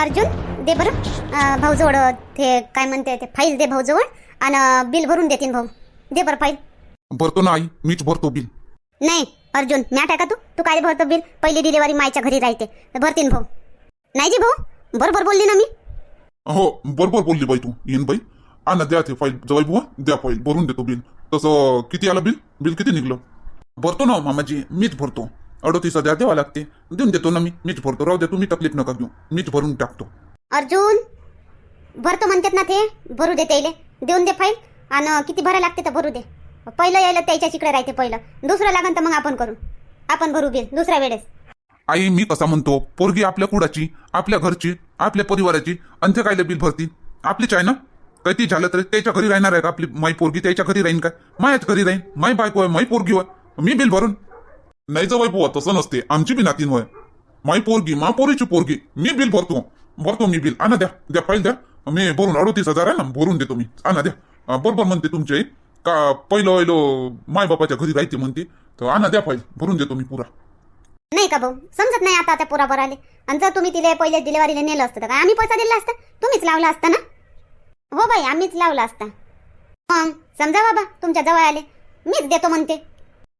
अर्जुन दे बरं. भाऊजवळ ते काय म्हणते ते फाईल दे भाऊजवळ आणि बिल भरून देतीन भाऊ. दे बरं फाईल. भरतो ना आई मीच भरतो बिल. नाही अर्जुन मॅट आहे का तू? तू काय भरतो बिल? पहिली डिलिव्हरी मायच्या घरी राहते भरतीन भाऊ. नाही जी भाऊ बरोबर बोलली ना मी. हो बरोबर बोलली बाई तू येईन बाई. आणा द्या ते फाईल जवाई बुवा द्या फाईल भरून देतो बिल. तसं किती आलं बिल? बिल किती निघलं? भरतो ना मामाजी मीच भरतो. अडोतीस हजार द्यावा लागते. देऊन देतो ना मी. मीच भरतो. राहू दे तुम्ही तकलीफ नका घेऊ. मीच भरून टाकतो. अर्जुन भरतो म्हणतात ना ते. भरू दे त्याले देऊन दे फाईल. आणि किती भरायला लागते तर भरू दे. पहिलं यायला त्याच्या तिकडे राहते पहिलं. दुसरं लागन तर मग आपण करू. आपण भरू बिल. दुसऱ्या वेळेस. आई मी कसा म्हणतो? पोरगी आपल्या कुडाची आपल्या घरची आपल्या परिवाराची आणि ते कायले बिल भरतील आपलीच आहे ना? काही ती झालं तर त्याच्या घरी राहणार आहे का आपली माई पोरगी? त्याच्या घरी राहीन काय मायाच घरी राहीन. माई बायको आहे माई पोरगी होय मी बिल भरून. नाही जवाई बुवा तसं नसते आमची बी नातीन होय माई पोरगी मा पोरीची पोरगी मी बिल भरतो भरतो मी बिल। आणा द्या द्या फाईल द्या मी भरून अडोतीस हजार आहे ना भरून देतो मी। आणा द्या। बरोबर म्हणते तुमची का पहिलं पहिलं माय बापाच्या घरी राहते म्हणते तर आणा द्या फाईल भरून देतो मी पुरा। नाही का भाऊ? समजत नाही आता त्या पोराबर आले। आणि जर तुम्ही तिला पहिले डिलिव्हरीला नेलं असतं तर काय आम्ही पैसा दिला असता? तुम्हीच लावला असता ना? हो बाई आम्हीच लावला असता। मग समजा बाबा तुमच्या जवळ आले मीच देतो म्हणते।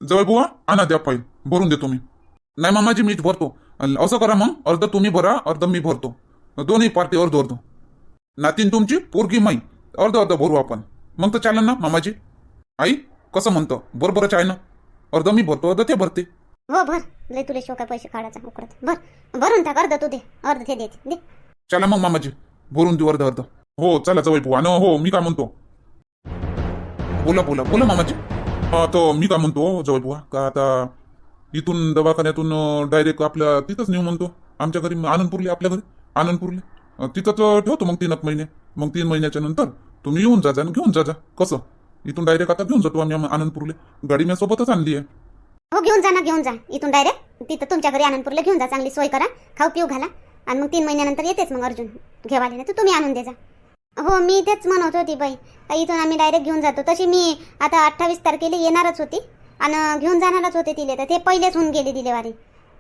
जवळ बुवा आणा द्या फाईल। भरून देतो मी. नाही मामाजी मीच भरतो. असं करा मग अर्ध तुम्ही भरा अर्ध मी भरतो. दोन्ही पार्टी अर्ध अर्ध नातीन तुमची पोरगी माई. अर्ध अर्ध भरू आपण. मग तर चालेल ना मामाजी आई कसं म्हणतो? बरोबरच आहे ना? अर्ध मी भरतो अर्ध ते भरते. हो भर. लय तुला शोका पैसे काढायचा भर. भरून टाक अर्ध तू दे. अर्ध ते देते. दे. चला मग मामाजी भरून देऊ अर्ध अर्ध. हो चला जवळ बुवा न हो मी काय म्हणतो? बोला बोला. बोला मामाजी हा तर मी काय म्हणतो? जवळ बुवा का आता इथून दवाखान्यातून डायरेक्ट आपल्या तिथंच नेऊ म्हणतो. आमच्या घरी आनंदपूरले आपल्या घरी आनंदपूरले. तिथंच ठेवतो मग तीन महिने. मग तीन महिन्याच्या नंतर तुम्ही येऊन जा आणि घेऊन जा जा. कसं? इथून डायरेक्ट आता घेऊन जातो आम्ही आनंदपूरले. गाडी मी सोबतच आणली आहे. हो घेऊन जा ना घेऊन जा. इथून डायरेक्ट तिथं तुमच्या घरी आनंदपूरला घेऊन जा. चांगली सोय करा. खाऊ पिऊ घाला. आणि मग तीन महिन्यानंतर येतेच मग अर्जुन. घेवाले ना तर तुम्ही आणून दे जा. हो मी तेच म्हणत होती बाई. इथून आम्ही डायरेक्ट घेऊन जातो. तशी मी आता अठ्ठावीस तारखेला येणारच होती. आणि घेऊन जाणारच होते तिले. तर ते पहिलेच होऊन गेले डिलेवरी.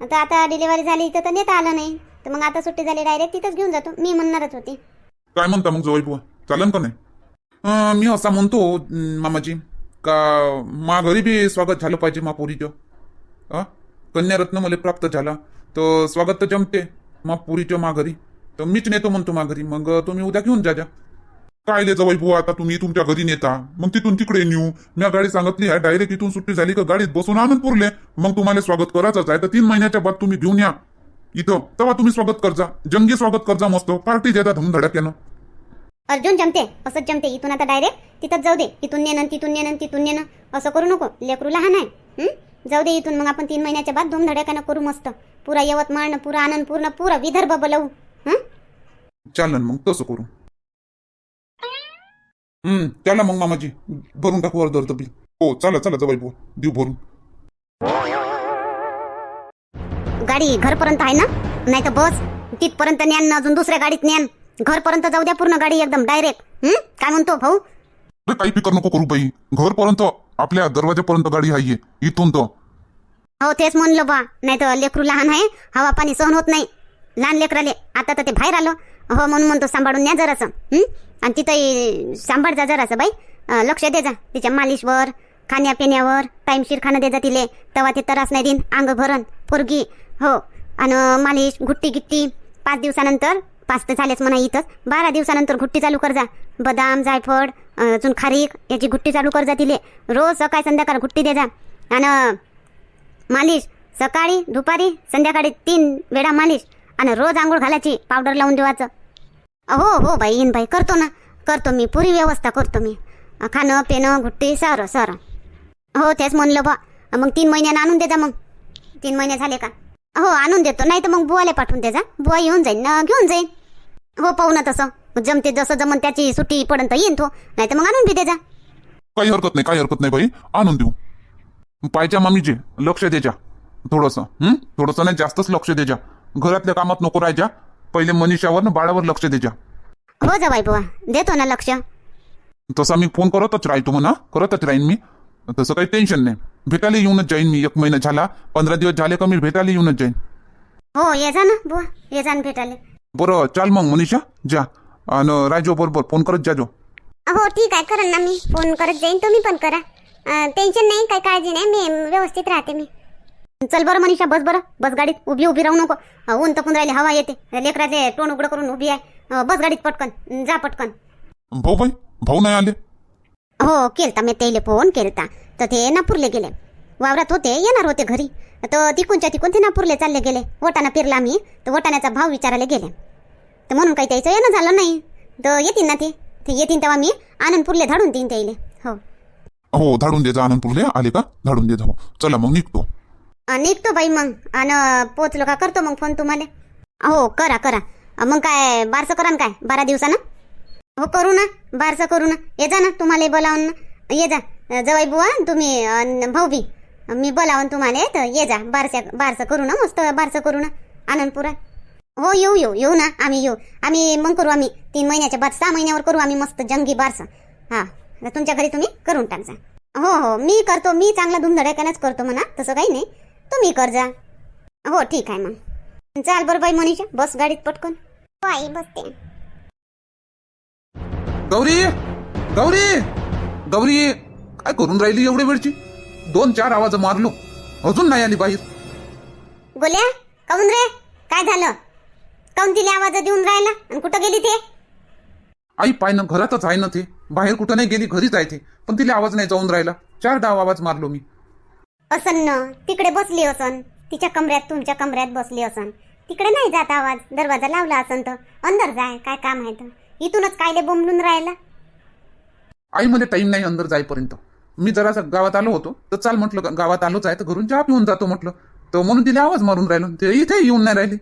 तर आता डिलेवरी झाली इथं तर नेता आलं नाही. तर मग आता सुट्टी झाली डायरेक्ट तिथंच घेऊन जातो. मी म्हणणारच होती. काय म्हणता मग जवळ बुवा चालन का नाही? अं, मी असा म्हणतो अं, मामाजी का मा घरी बी स्वागत झालं पाहिजे मा पुरीचं. अं? कन्यारत्न मला प्राप्त झाला तर स्वागत तर जमते मा पुरीच्या मा घरी. तर मीच नेतो म्हणतो मा घरी. मग तुम्ही उद्या घेऊन जा जा. काय जवळ बुवा? आता तुम्ही तुमच्या घरी नेता. मग तिथून तिकडे नेऊ. मी गाडी सांगितली आहे डायरेक्ट इथून सुट्टी झाली का गाडीत बसून आनंदपूरले. मग तुम्हाला स्वागत करायचंच आहे. तर तीन महिन्याच्या बाद तुम्ही घेऊन या. इथं. तेव्हा तुम्ही स्वागत करजा. जंगी स्वागत करजा मस्त. पार्टी देता धमधडाक्यानं. अर्जुन जमते. असंच जमते. इथून आता डायरेक्ट तिथंच जाऊ दे. इथून नेणं तिथून नेणं तिथून नेणं. असं करू नको. लेकरू लहान आहे? जाऊ दे इथून. मग आपण तीन महिन्याच्या बाद धूमधडाक्यानं करू मस्त. पुरा यवतमाळ पुरा आनंद पूर्ण पुरा विदर्भ बोलवू. हं? चालन मग. तसं करू. त्याला मग मामाजी भरून टाकू अर्ध बिल. हो चला चला भाऊ देऊ भरून. गाडी घरपर्यंत आहे ना? नाही तर बस तिथपर्यंत न्यान ना अजून दुसऱ्या गाडीत न्यान. घरपर्यंत जाऊ द्या पूर्ण गाडी एकदम डायरेक्ट हं काय म्हणतो भाऊ? अरे काही फिकर नको करू बाई. घरपर्यंत आपल्या दरवाजापर्यंत गाडी आहे इथून तर. हो तेच म्हणलं बा. नाही तर लेकरू लहान आहे हवा पाणी सहन होत नाही. लहान लेकराले आता तर ते बाहेर आलो. हो म्हणून म्हणतो सांभाळून न्या जरासं. आणि तिथंही सांभाळ जा जरासं बाई. लक्ष दे जा तिच्या मालिशवर खाण्यापिण्यावर टाईमशीर खाणं दे जा तिले. तेव्हा ते त्रास नाही देईन अंग भरण पोरगी. हो. आणि मालिश गुट्टी गिट्टी पाच दिवसानंतर पाच तर झालेच म्हणा इथंच बारा दिवसानंतर गुट्टी चालू कर जा. बदाम जायफळ अजून खारीक याची गुट्टी चालू कर जा तिले. रोज सकाळ संध्याकाळ गुट्टी दे जा. आणि मालिश सकाळी दुपारी संध्याकाळी तीन वेळा मालिश. आणि रोज आंघोळ घालायची पावडर लावून देवाचं. हो हो बाई येईन बाई करतो ना. करतो मी पुरी व्यवस्था करतो मी. खाणं पिणं घुट्टी सारं सारं. हो तेच म्हणलं बा मग तीन महिन्यानं आणून देजा मग. तीन महिने झाले का? हो आणून देतो. नाही तर मग बुवाला पाठवून देजा. बुवा येऊन जाईन ना घेऊन जाईन. हो पाहू ना तसं. जमते जसं जमन त्याची सुट्टी पडंत येईन तो. नाही तर मग आणून बी दे जा काही हरकत नाही काही हरकत नाही बाई. आणून देऊ. पाहिजे मामीचे लक्ष द्यायच्या थोडंसं हं? थोडंसं नाही जास्तच लक्ष द्यायच्या घरातल्या कामात नको राहायच्या. पहिले मनीषावर ना बाळावर लक्ष द्यायच्या हो जा बाई बुवा देतो ना लक्ष. तसा मी फोन करतच राहतो म्हणा करतच राहीन मी. तसं काही टेन्शन नाही. भेटायला येऊनच जाईन मी एक महिना झाला पंधरा दिवस झाले का मी भेटायला येऊनच जाईन. हो ये जा ना बुवा ये जा ना भेटायला. बरं चाल मग मनीषा जा. आणि राजू बरोबर फोन करत जाजो हो ठीक आहे करेन ना मी फोन करत जाईन तुम्ही पण करा. टेन्शन नाही काय काळजी नाही मी व्यवस्थित राहते मी. चल बरं मनीषा बस बरं. बस गाडीत उभी उभी राहू नको. ऊन तपून राहिले हवा येते. लेकराचे तोंड उघडं करून उभी आहे. बस गाडीत पटकन. जा पटकन. भाऊ बाई भाऊ नाही आले? हो केलता मी त्याला फोन केलता. तर ते नागपूरले गेले. वावरात होते येणार होते घरी. तर तिकूनच्या तिकून ते नागपूरले चालले गेले. वटाणा फिरला मी तर वटाण्याचा भाव विचारायला गेले. तर म्हणून काही त्याचं येणं झालं नाही. तर येतील ना ते. ते येतील तेव्हा मी आनंदपूरले धाडून देईन त्याले. हो. हो धाडून दे जा आनंदपूरले. आले का? धाडून दे जाऊ चला मग निघतो. निघतो बाई मग. आणि पोचलो का करतो मग फोन तुम्हाला. हो करा करा. मग काय बारसं करा ना काय? बारा दिवसानं? हो करू ना. बारसं करू ना. ये जा ना तुम्हाला बोलावून. ना ये जा. जवाई बुवा तुम्ही भाऊबी. भाऊ बी मी बोलावून तुम्हाला तर ये जा. बारस्या बारसं करू ना मस्त बारसं करू ना. आनंदपुरा. हो येऊ येऊ येऊ ना. आम्ही येऊ. आम्ही मग करू आम्ही. तीन महिन्याच्या बाद सहा महिन्यावर करू आम्ही मस्त जंगी बारसं. हा. तुमच्या घरी तुम्ही करून टाकजा. हो हो. मी करतो. मी चांगला धुमधडाक्यानंच करतो म्हणा. तसं काही नाही. तुम्ही कर जा. हो ठीक आहे मग. चाल बरं बाई मनीषा बस गाडीत पटकन. हो आई बसते. गौरी गौरी गौरी काय करून राहिली एवढ्या वेळची? दोन चार आवाज मारलो. अजून नाही आली बाहेर. गोल्या काऊन रे? काय झालं? काऊन तिला आवाज देऊन राहिला? आणि कुठं गेली ते? आई पाय ना घरातच आहे ना ते. बाहेर कुठं नाही गेली घरीच आहे ते. पण तिला आवाज नाही जाऊन राहिला. चार डाव आवाज मारलो मी. असन न तिकडे बसली असन. तिच्या कमऱ्यात तुमच्या कमऱ्यात बसली असन. तिकडे नाही जात आवाज. दरवाजा लावला असन तर. अंदर जाय काय काम आहे तर. इथूनच कायले बोंबलून राहिला. आई मध्ये टाइम नाही अंदर जाईपर्यंत. मी जरासा गावात आलो होतो. तर चाल म्हटलं गावात आलोच आहे तर घरून चहा पिऊन जातो म्हटलं. तर म्हणून तिला आवाज मारून राहिलो. ते इथे येऊन नाही राहिली.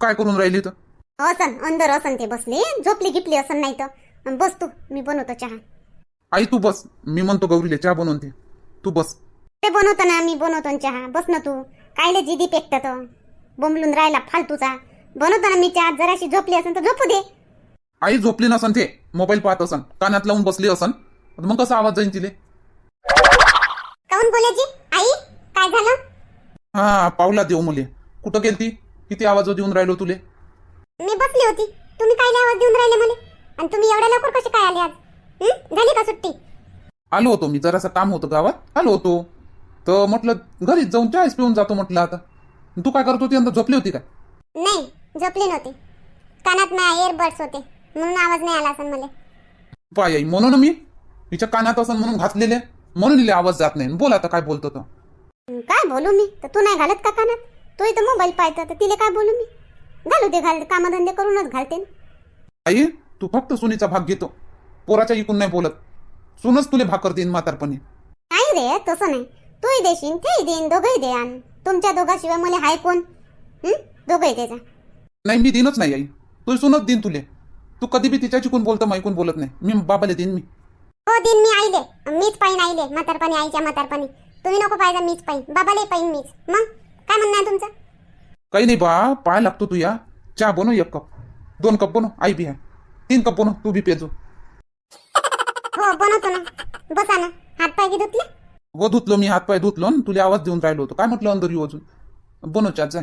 काय करून राहिली तर? असन अंदर असन ते बसली. झोपली गिपली असन नाही तर. बस तू मी बनवतो चहा. आई तू बस. मी म्हणतो गौरीले चहा बनवून ते तू बस. ते बनवतो ना मी बनवतो चहा. बस ना तू. कायले जिदी पेकत बोंबलून राहिला फालतूचा. बनवतो ना मी चहा. जराशी झोपली असेल तर झोपू दे. आई झोपली नसन ते. मोबाईल पाहत असन. कानात लावून बसली असन. मग कसा आवाज जाईन तिले? काऊन बोलायची? आई काय झालं? हा पावला देऊ मुले. कुठं गेलती? किती आवाज देऊन राहिलो तुले? मी बसली होती. तुम्ही काय आवाज देऊन राहिले मला? आणि तुम्ही एवढ्या लवकर कसे काय आले आज? हं? झाली का सुट्टी? आलो होतो मी. जरासं काम होतं गावात. आलो होतो. तर म्हटलं घरीच जाऊन चाळीस पिऊन जातो म्हटलं आता. तू काय करत होती? अंदर झोपली होती काय? नाही झोपली नव्हती. कानात ना एअरबड्स होते म्हणून आवाज नाही आला असं मला. पाय आई म्हणून मी? हिच्या कानात असं म्हणून घातलेले. म्हणून हिला आवाज जात नाही. बोल आता काय बोलतो तो? काय बोलू मी? तर तू नाही घालत का कानात? तू इथं मोबाईल पाहतो तर तिला काय बोलू मी? घालू दे घाल कामधंदे करूनच घालते ना. आई तू फक्त सुनीचा भाग घेतो. पोराच्या इकून नाही बोलत. सुनच तुले भाग करते म्हातारपणी. नाही रे तसं नाही. तूही देशील तेही देईन दोघंही दे आण. तुमच्या दोघाशिवाय मला हाय कोण? हं? दोघंही त्याचा नाही मी देईनच नाही आई. तू सुनच देईन तुले. तू कधी बी तिच्या चिकून बोलतो मग ऐकून बोलत नाही. मी बाबाला देईन मी. हो दिन मी आईले. मीच पाहिन आईले म्हातारपणी आईच्या म्हातारपणी. तुम्ही नको पाहिजे मीच पाहिन बाबाले पाहिन मीच. मग? काय म्हणणं आहे तुमचं? काही नाही बा पाय लागतो तू या चहा बनव एक कप. दोन कप बनव. आई बी आहे. तीन कप बनव. तू बी पेजो. हो बनवतो ना. बसा ना. हात पाय की धुतले. व धुतलो मी हात पाय धुतलो न तुला आवाज देऊन राहिलो होतो. काय म्हटलं अंदर येऊ अजून? बनवच्यात जाय.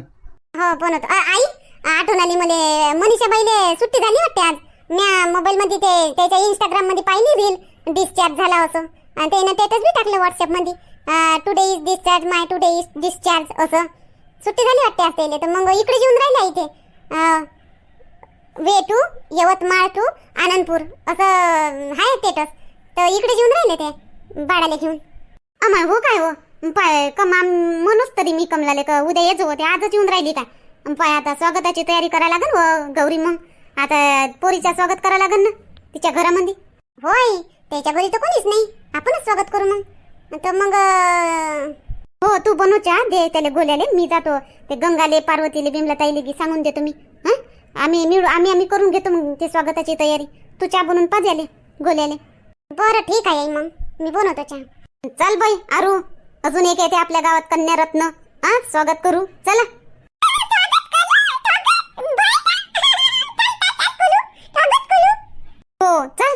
हो बनवतो. अ, आई आठवण आली मला. मनीषा बाईले सुट्टी झाली वाटते आज. म्या मोबाईल मध्ये ते त्याच्या इंस्टाग्राममध्ये पाहिली रील डिस्चार्ज झाला असं. आणि त्यानं स्टेटस बी टाकलं व्हॉट्सअपमध्ये today is discharge my today is discharge असं. सुट्टी झाली वाटते आज त्याला. तर मग इकडे येऊन राहिला इथे. Way to Yavatmal to Anandpur. असं आहे स्टेटस तर इकडे येऊन राहिले ते. बाळाला घेऊन. अमाय हो काय हो? पाय कमा म्हणूच तरी मी कमलाले का उद्या येजो होते आजच येऊन राहिली काय? पाय आता स्वागताची तयारी करायला लागन हो गौरी मग. आता पोरीचा स्वागत करायला लागन ना तिच्या घरामध्ये. होय त्याच्या घरी तर कोणीच नाही. आपणच स्वागत करू मग. तर मग हो तू बनव चहा दे त्याला गोल्याले मी जातो. ते गंगाले पार्वतीले बिमला ताईले की सांगून देतो मी. आम्ही मिळू आम्ही आम्ही करून घेतो मग ते स्वागताची तयारी. तू चहा बनवून पाजाले गोल्याले. बरं ठीक आहे मग. मी बनवतो चहा. चल बाई आरू. अजून एक येते आपल्या गावात कन्या रत्न हा स्वागत करू. चला. हो चल.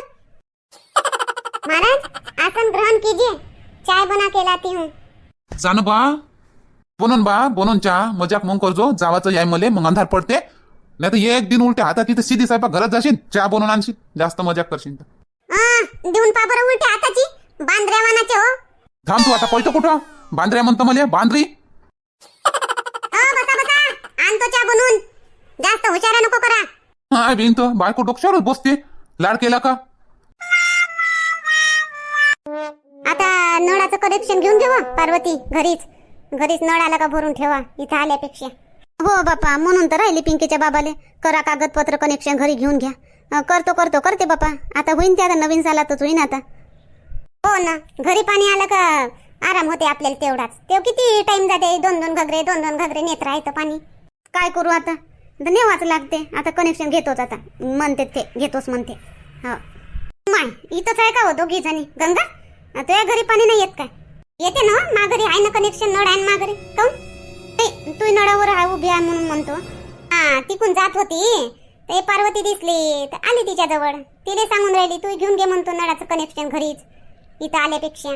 महाराज आसन ग्रहण कीजिए चाय बना के लाती हूँ. जाण बा बनवून बा बनवून चहा मजाक मग करजो. जावाचं याय मले मग अंधार पडते. नाही तर एक दिन उलट्या हातात तिथे सीधी साहेब घरात जाशील चहा बनवून आणशील जास्त मजा करशील तर. आ, देऊन पा बरं उलट्या हाताची. बांद्र्या वानाचे हो. थांब तू आता पळतो कुठं? बांद्र्या म्हणतो मला बांद्री? हो बसा बसा. आणतो चहा बनवून. जास्त हुशारा नको करा. हाय बिन तर बायको डोक्यावरच बसते. लाड केला का? आता नळाचं कनेक्शन घेऊन घेवा पार्वती घरीच. घरीच नळ आला का भरून ठेवा इथं आल्यापेक्षा. हो बापा म्हणून तर राहिली पिंकीच्या बाबाले. करा कागदपत्र कनेक्शन घरी घेऊन घ्या. अं, करतो करतो करते बापा. आता होईन ते आता नवीन सालातच होईन आता. हो ना. घरी पाणी आलं का आराम होते आपल्याला तेवढाच. तेव किती टाइम जाते? दोन दोन घगरे दोन दोन घगरे नेत राहायचं पाणी. काय करू आता? आता नेवाच लागते. आता कनेक्शन घेतोच आता. म्हणते ते घेतोच म्हणते. हो. माय इथंच आहे का हो दोघी जणी? गंगा? तुझ्या घरी पाणी नाही येत काय? येते ना हो, माघारी आहे ना कनेक्शन नळ आहे ना घरी काऊन? तू नळावर आहे उभी आहे म्हणून म्हणतो. हा तिकून जात होती. ते पार्वती दिसली. तर आली तिच्याजवळ. तिने सांगून राहिली तू घेऊन घे म्हणतो नळाचं कनेक्शन घरीच. इथं आल्यापेक्षा.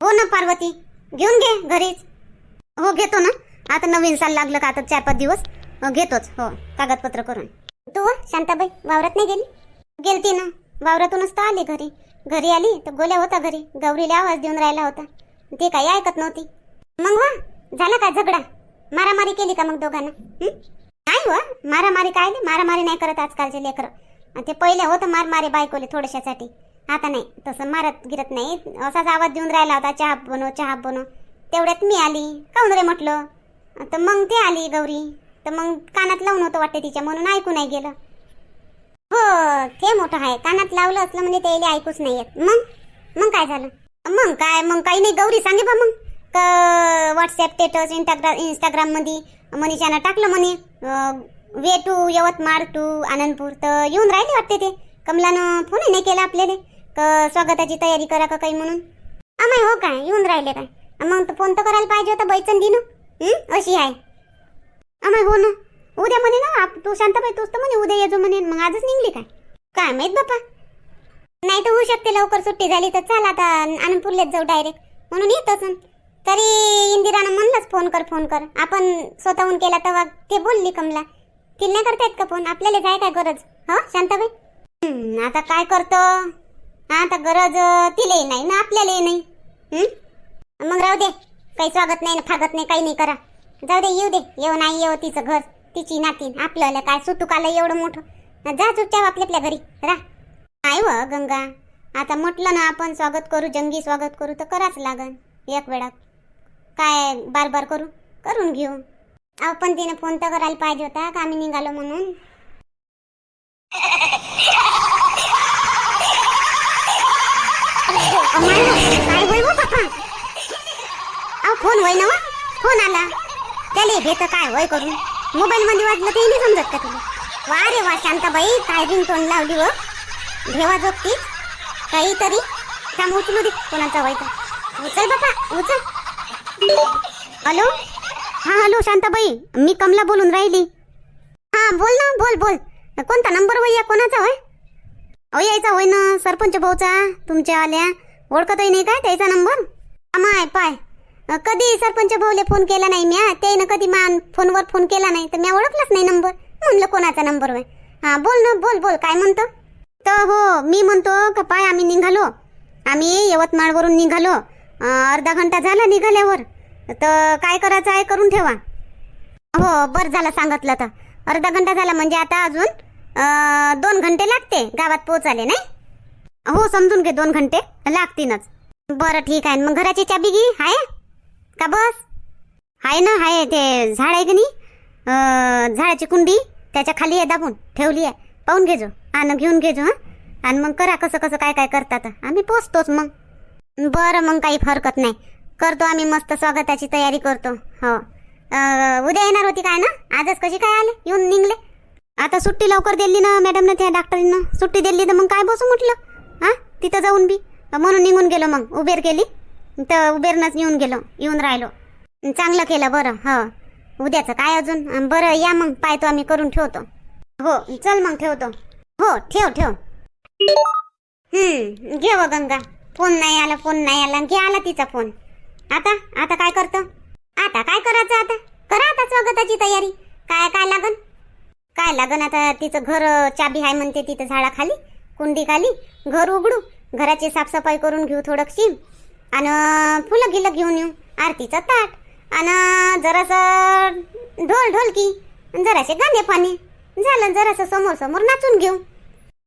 हो ना पार्वती. घेऊन घे घरीच. हो घेतो ना. आता नवीन साल लागलं का आता चार पाच दिवस. हो, घेतोच. हो कागदपत्र करून. तू व, शांताबाई वावरात नाही गेली? गेलती ना. वावरातूनच तर आली घरी. घरी आली तर गोल्या होता घरी. गौरीला आवाज देऊन राहिला होता. ते काही ऐकत नव्हती. मग वा झाला का झगडा? मारामारी केली का मग दोघांना? नाही व मारामारी काय मारामारी नाही करत आजकालचे लेकर. ते पहिले होतं मार मारे बायकोले थोड्याशासाठी आता नाही तसं मारत गिरत नाही. असाच आवाज देऊन राहिला होता चहा बनव चहा बनव. तेवढ्यात मी आली. काऊन रे म्हटलं? तर मग ते आली गौरी. तर मग कानात लावून होतं वाटतं तिच्या म्हणून ऐकू नाही गेलं. हो ते मोठं आहे. कानात लावलं असलं म्हणजे त्याला ऐकूच नाही येत. मग? मग काय झालं? मग काय? मग काही नाही. गौरी सांगे बा मग. क व्हॉट्सअप स्टेटस इंस्टाग्राम इंस्टाग्राममध्ये मनीषानं टाकलं म्हणे. Way to Yavatmal to Anandpur. तर येऊन राहिले वाटते ते. कमलानं फोनही नाही केला आपल्याला. का स्वागताची तयारी करा का काही म्हणून? अमाय हो काय? येऊन राहिले काय? मग तर फोन तर करायला पाहिजे होता बैचन दिनू. अशी आहे. अमाय हो ना. उद्या म्हणे ना तू शांताबाई तूच तर म्हणे उद्या येजो म्हणे. मग आजच निघली काय? काय माहीत बापा? नाही तर होऊ शकते लवकर सुट्टी झाली तर चला आता आनंदपूरलेच जाऊ डायरेक्ट म्हणून येतोच तरी इंदिरानं म्हणलंच फोन कर फोन कर. आपण स्वतःहून केला तेव्हा ते बोलली कमला. तिला नाही करता येत का फोन? आपल्याला जाय काय गरज. हो शांताबाई? आता काय करतो? हा, आता गरज तिले तिलाही नाही ना आपल्यालाही नाही. मग राहू दे काही स्वागत नाही ना फागत नाही काही नाही करा. जाऊ दे येऊ दे येऊ नाही येऊ तिचं घर तिची नाती आपल्याला काय सुतूक एवढं मोठं? जा चुपचाप आपल्या आपल्या घरी राह. नाही व गंगा. आता म्हटलं ना आपण स्वागत करू जंगी स्वागत करू तर कराच लागन एक वेळा. काय बार बार करू? करून घेऊ. आपण तिने फोन तर करायला पाहिजे होता का आम्ही निघालो म्हणून अमाय हो, काय होय हो बापा अहो फोन होय ना फोन आला. त्याला भेट काय होय करून? मोबाईल मध्ये वाजलं ते नाही समजत का तुला? वा रे वा शांताबाई काय रिंगटोन लावली व? घेवा झोपती? काहीतरी? काम उचलू दे कोणाचा व्हायचा उचल बापा उचल. हॅलो? हा हॅलो शांताबाई मी कमला बोलून राहिली. हा बोल ना बोल बोल. कोणता नंबर वय कोणाचा होय? अहो यायचा होय ना सरपंच भाऊचा तुमच्या आल्या. ओळखतही नाही काय त्याचा नंबर? माय पाय. कधी सरपंच भाऊले फोन केला नाही म्या? त्यानं कधी मान फोनवर फोन केला नाही. तर म्या ओळखलाच नाही नंबर म्हणलं कोणाचा नंबर वय हा बोल ना बोल बोल. काय म्हणतो? तर हो मी म्हणतो का पाय आम्ही निघालो. आम्ही यवतमाळवरून निघालो. अर्धा घंटा झाला निघाल्यावर. तर काय करायचं आहे करून ठेवा. हो बरं झालं सांगितलं तर अर्धा घंटा झाला म्हणजे आता अजून दोन घंटे लागते गावात पोहोचाले नाही? हो समजून घे दोन घंटे. लागतीनच. बरं ठीक आहे. मग घराची चाबी घे. आहे का बस? आहे ना आहे ते झाड आहे की नाही? झाडाची कुंडी त्याच्याखाली आहे दाबून. ठेवली आहे. पाहून घेजो. आणि घेऊन घेजो हा? आणि मग करा कसं कसं काय काय करतात. आम्ही पोचतोच मग. बरं मग काही हरकत नाही. करतो आम्ही मस्त स्वागताची तयारी करतो. हो. उद्या येणार होती काय ना? आजच कशी काय आले? येऊन निघले? आता सुट्टी लवकर दिली ना मॅडमनं त्या डॉक्टरीनं सुट्टी दिली तर मग काय बसू म्हटलं? हा? तिथं जाऊन बी. म्हणून निघून गेलो मग. उबेर केली तर उबेरनंच येऊन गेलो. येऊन राहिलो. चांगलं केलं बरं. हो. उद्याचं. काय अजून? बरं या मग. पाहतो आम्ही. करून ठेवतो. हो. चल मग ठेवतो. हो. ठेव ठेव. हम्म. घे व गंगा. फोन नाही आला फोन नाही आला. घे आला तिचा फोन. आता? आता काय करतो? आता काय करायचं आता? करा आता स्वागताची तयारी. काय काय लागन? काय लागन आता? तिचं घर चाबी आहे म्हणते तिथं झाडाखाली. कुंडी खाली घर उघडू घराची साफसफाई करून घेऊ थोडंशी आणि फुलं गिलं घेऊन येऊ आरतीचं ताट आणि जरासं ढोल ढोलकी जरासे गाणे पाणी झालं जरासं समोर समोर नाचून घेऊ.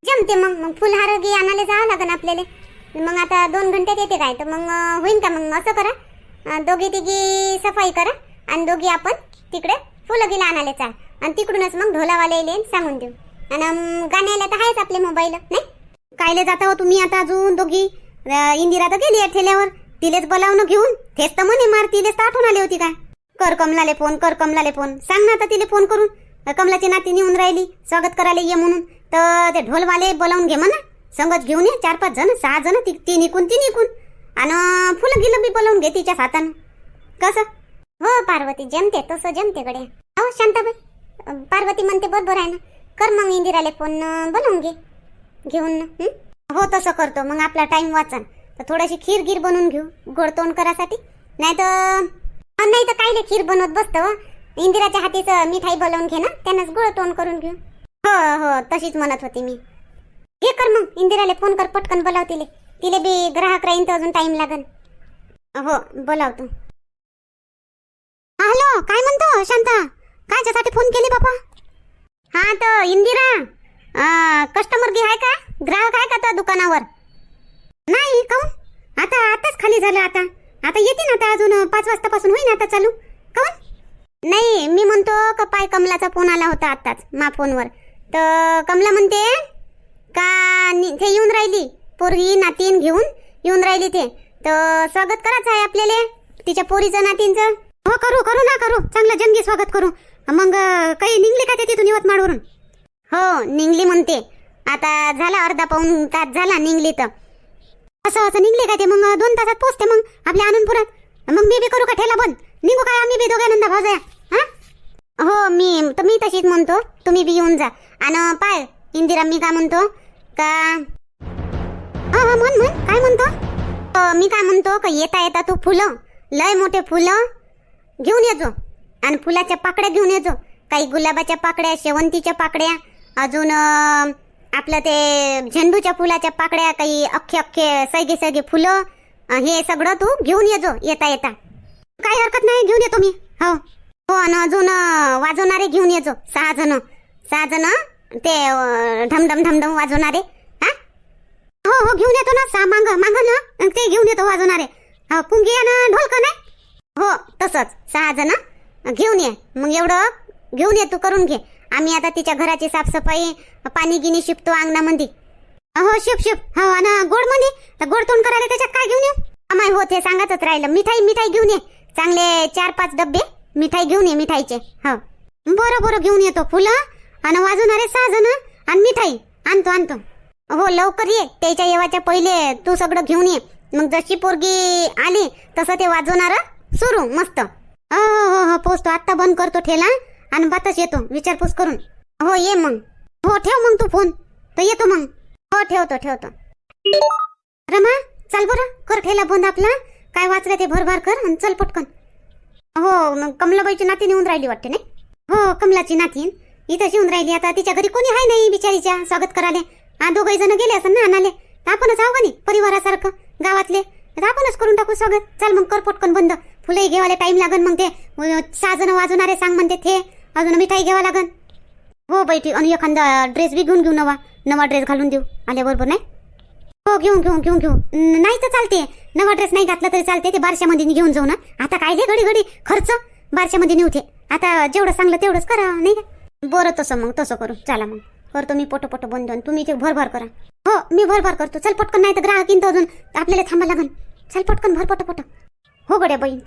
जमते मग मग फुलहार घे आणायला जावं लागन आपल्याला. मग आता दोन घंट्यात येते काय तर मग होईन का मग असं करा. दोघी तिघी सफाई करा आणि दोघी आपण तिकडे फुलं गिला आणायला चाल आणि तिकडूनच मग ढोलावाले येईल सांगून देऊ. आणि गाण्याला तर आहेच आपले मोबाईल नाही? कायले जाता हो तुम्ही आता अजून दोघी? इंदिरा तर गेली आहे ठेल्यावर. तिलेच बोलावणं घेऊन. तेच तर म्हणे मार तिलेच तर आठवण आली होती काय? कर कमलाले फोन कर कमलाले फोन सांग ना आता तिले फोन करून. कमलाची नाती येऊन राहिली. स्वागत करायला ये म्हणून. तर ते ढोलवाले बोलावून घे म्हणा. संगत घेऊन ये चार पाच जण सहा जण ती तीन इकून तीन इकून आणि फुलं गिलं बी बोलावून घे तिच्या हातानं. कसं? हो पार्वती जमते तसं जमते गड्या. हो शांताबाई. पार्वती म्हणते बरोबर आहे ना. कर मग इंदिराले फोन बनवून घे. घेऊन ना हो तसं करतो. मग आपला टाइम वाचन. तर थोडीशी खीर गिर बनवून घेऊ. गोड तोंड करासाठी. नाही तर नाही तर कायले खीर बनवत बसतो इंदिराच्या हातीचं मिठाई बोलवून घे ना. त्यांनाच गोड तोंड करून घेऊ. हो हो तशीच म्हणत होती मी. घे कर मग. इंदिराले फोन कर पटकन बोलाव तिले. तिले बी ग्राहक राहीन तर अजून टाइम लागन. हो बोलावतो. हॅलो काय म्हणतो शांता? कायच्यासाठी फोन केले बापा? हा तर इंदिरा. कस्टमर गी आहे का? ग्राहक आहे का त्या दुकानावर? नाही काऊन आता आताच खाली झालं आता. आता येते ना आता अजून पाच वाजतापासून. होईन आता चालू. काऊन नाही मी म्हणतो का पाय कमलाचा फोन आला होता आताच मा फोनवर. तर कमला म्हणते का नि- ते येऊन राहिली पोरगी नातीन घेऊन येऊन राहिली ते. तर स्वागत करायचं आहे आपल्याला तिच्या पोरीचं नातींचं. हो करू करू ना करू. चांगलं जंगी स्वागत करू. मग काही निघले का ते तिथून यवतमाळवरून हो निघली म्हणते. आता झाला अर्धा पाऊन तास झाला निघली तर. असं असं निघले का ते? मग दोन तासात पोचते मग आपल्या आनंदपुरात. मग मी बी करू का ठेला बंद? निघू काय आम्ही बी दोघांनंदा भाऊ हा? हो मी तर मी तशीच म्हणतो. तुम्ही बी येऊन जा. आणि पाय इंदिरा मी काय म्हणतो? का? हा हा म्हण म्हण. काय म्हणतो? मी काय म्हणतो? का येता येता तू फुलं? लय मोठे फुलं. घेऊन येतो आणि फुलाच्या पाकड्या घेऊन येजो काही गुलाबाच्या पाकड्या शेवंतीच्या पाकड्या अजून आपलं ते झेंडूच्या फुलाच्या पाकड्या काही अख्खे अख्खे सैगे सैगे फुलं हे सगळं तू घेऊन येजो येता येता. काही हरकत नाही घेऊन येतो मी. हो. हो आणि अजून वाजवणारे घेऊन येजो. सहा जण. सहा जण ते धमधम धमधम वाजवणारे. हा? हो हो घेऊन येतो ना. सहा मांग मांग ना. ते घेऊन येतो वाजवणारे. हो पुंगी आणि ढोलक नाही? हो तसंच. सहा जण. घेऊन ये. मग एवढं घेऊन ये तू करून घे. आम्ही आता तिच्या घराची साफसफाई पाणी गिनी शिपतो अंगणामध्ये हो शिप शिप. हो आणि गोडमध्ये गोड तोंड करायला त्याच्यात काय घेऊन ये? अमाय हो ते सांगतच राहिलं. मिठाई मिठाई घेऊन ये. चांगले चार पाच डब्बे मिठाई घेऊन ये मिठाईचे. हो. बरं बरं घेऊन येतो. फुलं आणि वाजवणारे सहा जण आणि मिठाई. आणतो आणतो. हो लवकर ये. त्याच्या येवाच्या पहिले तू सगळं घेऊन ये. मग जशी पोरगी आली तसं ते वाजवणार सुरू. मस्त. हो हो हो हो पोचतो आत्ता बंद करतो ठेला आणि बातच येतो. विचारपूस करून. हो ये मग. हो ठेव मग तू फोन. तर येतो मग. हो ठेवतो ठेवतो. रमा चल बरं. कर ठेला बंद आपला. काय वाचलं ते भरभार कर आणि चल पटकन. हो मग कमलाबाईची नाती नेऊन राहिली वाटते नाही? हो कमलाची नाती. इथंच येऊन राहिली. आता तिच्या घरी कोणी आहे नाही बिचारीच्या. स्वागत कराले हा दोघही जण गेले असं ना आणाले. आपणच आहो का नाही? परिवारासारखं. गावातले. आपणच करून टाकू स्वागत. चल मग कर पटकन बंद. फुलंही घेवायला टाइम लागन मग ते. अं, सहा जण वाजवणारे सांग म्हणते ते अजून मिठाई घ्यावा लागन. हो बैठी आणि एखादा ड्रेस बी घेऊन घेऊ नवा. नवा ड्रेस घालून देऊ. आल्याबरोबर नाही? हो घेऊन घेऊन घेऊन घेऊ नाही तर चालते. नवा ड्रेस नाही घातला तरी चालते. ते बारशामध्ये घेऊन जाऊ ना. आता काय घे घडी घडी? खर्च बारशामध्ये नेऊ आता जेवढं सांगलं तेवढंच करा नाही का? बरं तसं मग तसं करू. चला मग. करतो मी पोटो पोटो बंद तुम्ही ते भरभर करा. हो मी भरभर करतो. चल पटकन नाही तर ग्राहक येईन तर अजून. आपल्याला थांबा लागन. चल पटकन भर पोटो पोटो. हो गड्या बाई चल.